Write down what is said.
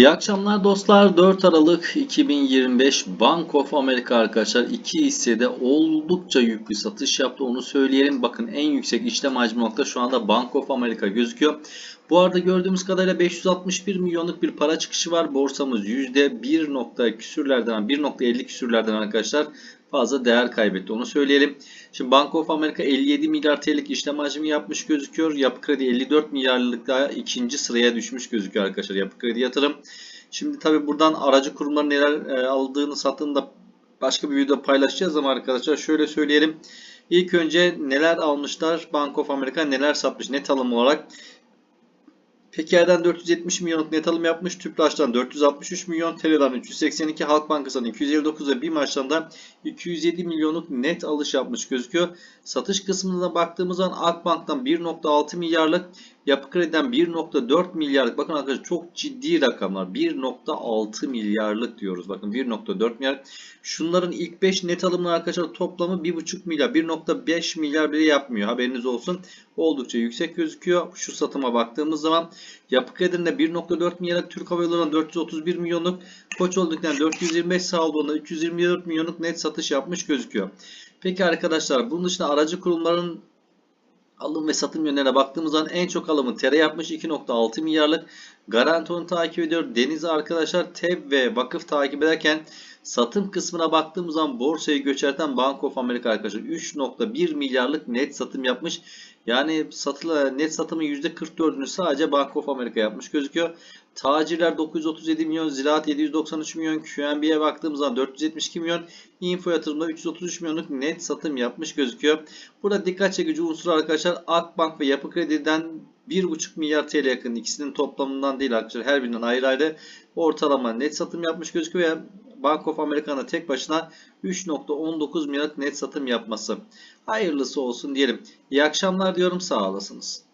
İyi akşamlar dostlar. 4 Aralık 2025 Bank of America arkadaşlar iki hissede oldukça yüklü satış yaptı. Onu söyleyelim. Bakın en yüksek işlem hacmi nokta şu anda Bank of America gözüküyor. Bu arada gördüğümüz kadarıyla 561 milyonluk bir para çıkışı var. Borsamız %1 nokta küsürlerden 1.50 küsürlerden arkadaşlar fazla değer kaybetti. Onu söyleyelim. Şimdi Bank of America 57 milyar TL'lik işlem hacmi yapmış gözüküyor. Yapı Kredi 54 milyarlık daha ikinci sıraya düşmüş gözüküyor arkadaşlar. Yapı Kredi yatırım. Şimdi tabi buradan aracı kurumların neler e, aldığını sattığını da başka bir videoda paylaşacağız ama arkadaşlar şöyle söyleyelim. İlk önce neler almışlar Bank of America neler satmış net alım olarak. Peker'den 470 milyonluk net alım yapmış. Tüpraş'tan 463 milyon, TL'den 382, Halk Bankası'ndan 259 ve BİMAŞ'tan da 207 milyonluk net alış yapmış gözüküyor. Satış kısmına baktığımız zaman Akbank'tan 1.6 milyarlık, Yapı Kredi'den 1.4 milyarlık. Bakın arkadaşlar çok ciddi rakamlar. 1.6 milyarlık diyoruz. Bakın 1.4 milyar. Şunların ilk 5 net alımları arkadaşlar toplamı 1.5 milyar. 1.5 milyar bile yapmıyor. Haberiniz olsun. Oldukça yüksek gözüküyor. Şu satıma baktığımız zaman Yapı Kredi'nin de 1.4 milyarlık Türk Hava Yolları'ndan 431 milyonluk Koç Holding'den 425 Sağoldu'nda 324 milyonluk net satış yapmış gözüküyor. Peki arkadaşlar bunun dışında aracı kurumların alım ve satım yönlerine baktığımız zaman en çok alımı TERE yapmış 2.6 milyarlık. Garanti onu takip ediyor. Deniz arkadaşlar TEB ve vakıf takip ederken satım kısmına baktığımız zaman borsayı göçerten Bank of America arkadaşlar 3.1 milyarlık net satım yapmış. Yani satıla, net satımın %44'ünü sadece Bank of America yapmış gözüküyor. Tacirler 937 milyon, Ziraat 793 milyon, QNB'ye baktığımız zaman 472 milyon, Info yatırımda 333 milyonluk net satım yapmış gözüküyor. Burada dikkat çekici unsur arkadaşlar Akbank ve Yapı Kredi'den 1,5 milyar TL yakın ikisinin toplamından değil arkadaşlar her birinden ayrı ayrı ortalama net satım yapmış gözüküyor. ve Bank of America'nın tek başına 3.19 milyar net satım yapması. Hayırlısı olsun diyelim. İyi akşamlar diyorum sağ olasınız.